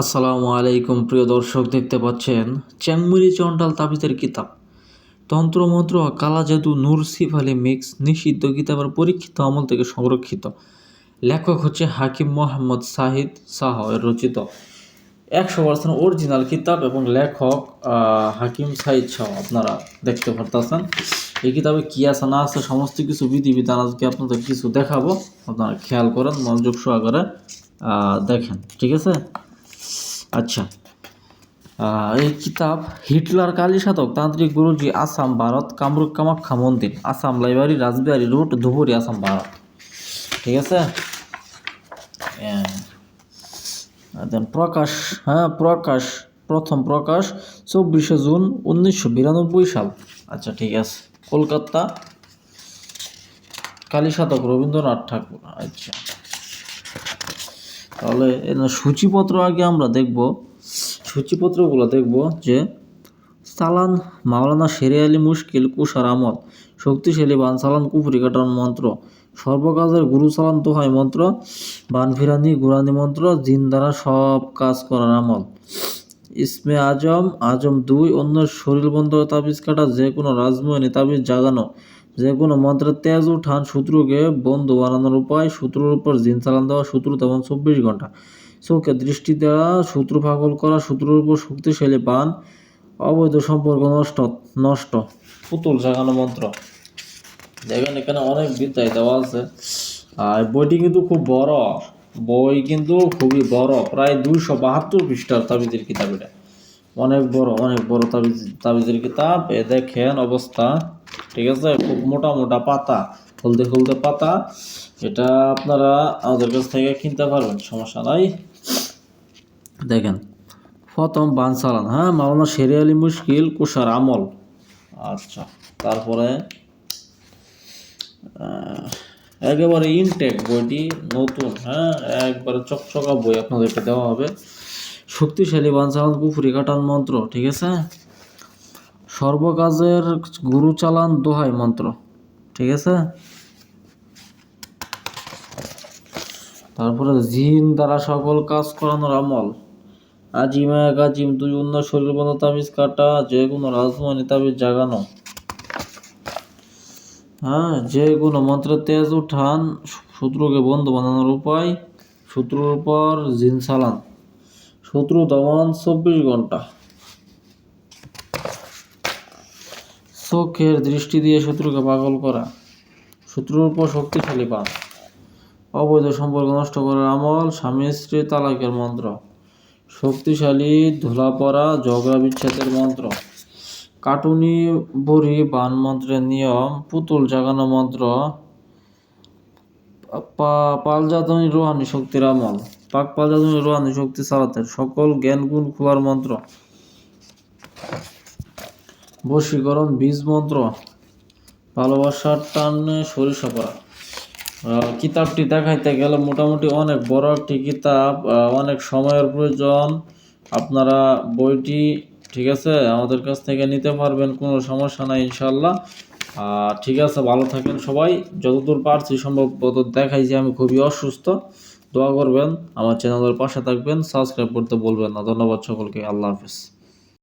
আসসালামু আলাইকুম, প্রিয় দর্শক, দেখতে পাচ্ছেন চ্যাংমুরি চন্ডাল তাবিজের কিতাব। তন্ত্রমন্ত্র কালা জাদু নূর সিফ আলী মিক্স নিষিদ্ধ কিতাবের পরীক্ষিত আমল থেকে সংরক্ষিত। লেখক হচ্ছে হাকিম মোহাম্মদ সাহিদ শাহ এর রচিত। একশো পার্সেন্ট অরিজিনাল কিতাব এবং লেখক হাকিম সাহিদ শাহ, আপনারা দেখতে পারতেছেন। এই কিতাবে কি আছে, না আছে, সমস্ত কিছু বিধিবিধান আজকে আপনাদের কিছু দেখাবো। আপনারা খেয়াল করেন, মনোযোগ সহকারে দেখেন, ঠিক আছে? আচ্ছা। এই কিতাব হিটলার কালী সাধক, তান্ত্রিক গুরুজি আসাম, ভারত, কামরূপ কামাখ্যা মন্দির, আসাম লাইব্রেরি রাজবিহারী রোড ধুবুরি, আসাম, ভারত। ঠিক আছে? প্রকাশ হ্যাঁ প্রকাশ, প্রথম প্রকাশ চব্বিশে জুন উনিশশো বিরানব্বই সাল। আচ্ছা ঠিক আছে। কলকাতা কালী সাধক রবীন্দ্রনাথ ঠাকুর আচ্ছা। তাহলে সূচিপত্র আগে আমরা দেখব, সূচিপত্রগুলো দেখব যে সালান মাওলানা শেরে আলী মুশকিল কুষার আমল, শক্তিশালী বান সালান কুফরি কাটান মন্ত্র, সর্বকাজের গুরু সালান দোহাই মন্ত্র, বান ফিরানি গুরানি মন্ত্র জিন দ্বারা সব কাজ করার আমল। ইসমে আজম আজম দুই অন্য শরীর বন্ধ তাবিজ কাটা, যে কোনো রাজমোহিনী তাবিজ জাগানো যে কোনো মন্ত্রের তেজ উঠান শত্রুকে বন্ধু বানানোর উপায়, শত্রুর উপর জিন চালান দেওয়া, শত্রু তেমন চব্বিশ ঘণ্টা। চোখে দৃষ্টি দেওয়া, শত্রু পাগল করা, শত্রুর উপর শক্তিশালী বান, অবৈধ সম্পর্ক নষ্ট নষ্ট। পুতুল জাগানো মন্ত্র। দেখেন, এখানে অনেক বিদ্যায় দেওয়া আছে। আর বইটি কিন্তু খুব বড়। বই কিন্তু খুবই বড়, প্রায় দুইশো বাহাত্তর পৃষ্ঠার তাবিদের কিতাব এটা। অনেক বড় অনেক বড় তাবিজ, তাবিজের কিতাব। এ দেখেন অবস্থা। ঠিক আছে? খুব মোটা মোটা পাতা। হলদে হলদে পাতা। এটা আপনারা আমাদের কাছ থেকে কিনতে পারবেন, সমস্যা নাই। দেখেন, প্রথম বান চালান। হ্যাঁ মাওলানা শেরে আলী মুশকিল কুষার আমল। আচ্ছা তারপরে একেবারে ইনটেক বইটি নতুন। হ্যাঁ একবারে চকচকা বই আপনাদেরকে দেওয়া হবে। শক্তিশালী বানচালান পুফুরি কাটান মন্ত্র, ঠিক আছে? সর্বকাজের গুরু চালান দোহাই মন্ত্র, ঠিক আছে? তারপরে জিন দ্বারা সকল কাজ করানোর আমল। আজিম আজিম দুই অন্য শরীর বন্ধ তামিজ কাটা, যে কোনো রাজমণি তাবিজ জাগানো। হ্যাঁ যে কোনো মন্ত্রের তেজ উঠান শত্রুকে বন্ধু বানানোর উপায়, শত্রুর উপর জিন সালান শত্রু দমন চব্বিশ ঘণ্টা। চোখের দৃষ্টি দিয়ে শত্রুকে পাগল করা। শত্রুর উপর শক্তিশালী পান। অবৈধ সম্পর্ক নষ্ট করার আমল, স্বামী স্ত্রী তালাকের মন্ত্র। শক্তিশালী ধুলা পড়া ঝগড়া বিচ্ছেদের মন্ত্র। কাটুনি, বড়ি, বান মন্ত্রের নিয়ম, পুতুল জাগানো মন্ত্র। পালজাতনী রোহানি শক্তির আমল। পাক পালজাতনী রোহানি, শক্তি চালাতে সকল জ্ঞান গুণ খোলার মন্ত্র। বশীকরণ বীজ মন্ত্র। ভালোবাসার টান সরিষা পড়া। কিতাবটি দেখাইতে গেলে মোটামুটি অনেক বড় একটি কিতাব অনেক সময়ের প্রয়োজন। আপনারা বইটি, ঠিক আছে, আমাদের কাছ থেকে নিতে পারবেন, কোনো সমস্যা নাই ইনশাল্লাহ ঠিক আছে, ভালো থাকেন সবাই। যতদূর পারছি, সম্ভবত দেখাই যে আমি খুবই অসুস্থ। দোয়া করবেন আমার চ্যানেলের পাশে থাকবেন সাবস্ক্রাইব করতে বলবেন না। ধন্যবাদ সকলকে আল্লাহ হাফিজ।